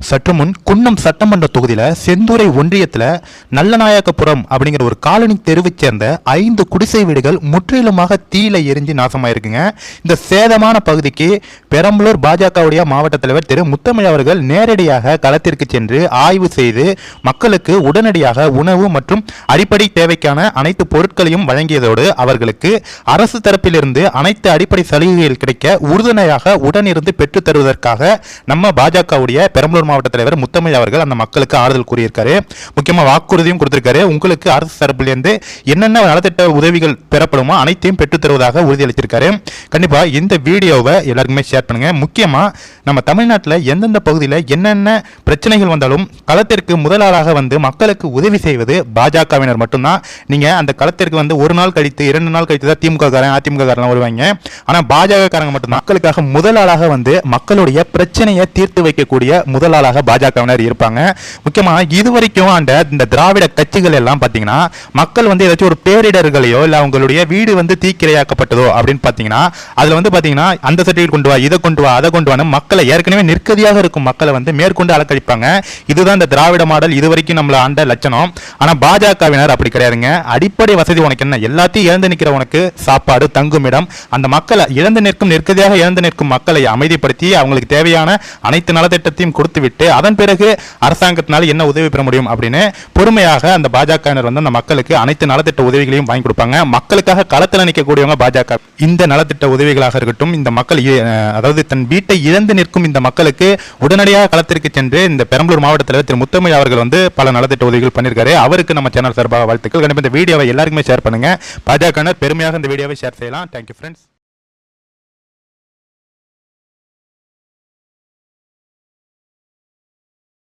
சற்று முன் குன்னம் சட்டமன்ற தொகுதியில் செந்தூரை ஒன்றியத்தில் நல்லநாயக்கபுரம் அப்படிங்கிற ஒரு காலனி தெருவைச் சேர்ந்த ஐந்து குடிசை வீடுகள் முற்றிலுமாக தீயில எரிஞ்சு நாசமாயிருக்குங்க. இந்த சேதமான பகுதிக்கு பெரம்பலூர் பாஜகவுடைய மாவட்ட தலைவர் திரு முத்தமிழ் அவர்கள் நேரடியாக களத்திற்கு சென்று ஆய்வு செய்து மக்களுக்கு உடனடியாக உணவு மற்றும் அடிப்படை தேவைக்கான அனைத்து பொருட்களையும் வழங்கியதோடு அவர்களுக்கு அரசு தரப்பிலிருந்து அனைத்து அடிப்படை சலுகைகள் கிடைக்க உறுதுணையாக உடனிருந்து பெற்றுத் தருவதற்காக நம்ம பாஜகவுடைய பெரம்பலூர் மாவட்ட தலைவர் முத்தமிழ் அவர்கள் அந்த மக்களுக்கு ஆறுதல் கூறியிருக்காரு. முக்கியமாக வாக்குறுதியும் கொடுத்திருக்காரு. உங்களுக்கு அரசு தரப்பிலிருந்து என்னென்ன நலத்திட்ட உதவிகள் பெறப்படுமோ அனைத்தையும் பெற்றுத்தருவதாக உறுதியளித்திருக்காரு. கண்டிப்பா இந்த வீடியோவை எல்லாருக்குமே ஷேர் பண்ணுங்க. முக்கியமா நம்ம தமிழ்நாட்டில் எந்தெந்த பகுதியில் என்னென்ன பிரச்சனைகள் வந்தாலும் களத்திற்கு முதலாளாக வந்து மக்களுக்கு உதவி செய்வது பாஜகவினர் மட்டும்தான். நீங்க அந்த களத்திற்கு வந்து ஒரு நாள் கழித்து இரண்டு நாள் கழித்து தான் திமுக காரன் அதிமுக காரன் வருவாங்க. ஆனா பாஜக காரங்க மட்டும் மக்களுக்காக முதலாளாக வந்து மக்களுடைய பிரச்சனையை தீர்த்து வைக்கக்கூடிய முதலாளாக பாஜகவினர் இருப்பாங்க. முக்கியமாக இதுவரைக்கும் அந்த இந்த திராவிட கட்சிகள் எல்லாம் பார்த்தீங்கன்னா மக்கள் வந்து ஏதாச்சும் ஒரு பேரிடர்களையோ இல்லை அவங்களுடைய வீடு வந்து தீக்கிரையாக்கப்பட்டதோ அப்படின்னு பார்த்தீங்கன்னா அதில் வந்து பார்த்தீங்கன்னா அந்த சர்டிஃபிகேட் கொண்டு வா இதை கொண்டு வா அதை கொண்டு வான்னு மக்களை ஏற்கனவே நிற்கதியாக இருக்கும் மக்களை வந்து மேற்கொண்டு அலக்கழிப்பாங்க இதுதான் இந்த திராவிட மாடல் இதுவரைக்கும் நம்மளை ஆண்ட லட்சணம். ஆனால் பாஜகவினர் அப்படி கிடையாதுங்க. அடிப்படை வசதி உனக்கு என்ன? எல்லாத்தையும் இழந்து நிற்கிற உனக்கு சாப்பாடு தங்குமிடம் அந்த மக்களை இழந்து நிற்கும் நிற்கதியாக இழந்து நிற்கும் மக்களை அமைதிப்படுத்தி அவங்களுக்கு தேவையான அனைத்து நலத்திட்டத்தையும் கொடுத்து விட்டு அதன் பிறகு அரசாங்கத்தினால என்ன உதவி பெற முடியும் அப்படின்னு பொறுமையாக அந்த பாஜகவினர் வந்து அந்த மக்களுக்கு அனைத்து நலத்திட்ட உதவிகளையும் வாங்கி கொடுப்பாங்க. மக்களுக்காக களத்தில் நிற்கக்கூடியவங்க பாஜக. இந்த நலத்திட்ட உதவிகளாக இருக்கட்டும் இந்த மக்கள் இ- அதாவது தன் வீட்டை இழந்து நிற்கும் இந்த மக்களுக்கு உடனடியாக களத்திற்கு சென்று இந்த பெரம்பலூர் மாவட்ட தலைவர் திரு முத்தமிழ் அவர்கள் வந்து பல நலத்திட்ட உதவிகள் பண்ணியிருக்காரு. அவருக்கு நம்ம சேனல் சார்பாக வாழ்த்துக்கள். கண்டிப்பாக இந்த வீடியோவை எல்லாருக்குமே ஷேர் பண்ணுங்க. பாஜக பெருமையாக இந்த வீடியோவை ஷேர் செய்யலாம். Thank you friends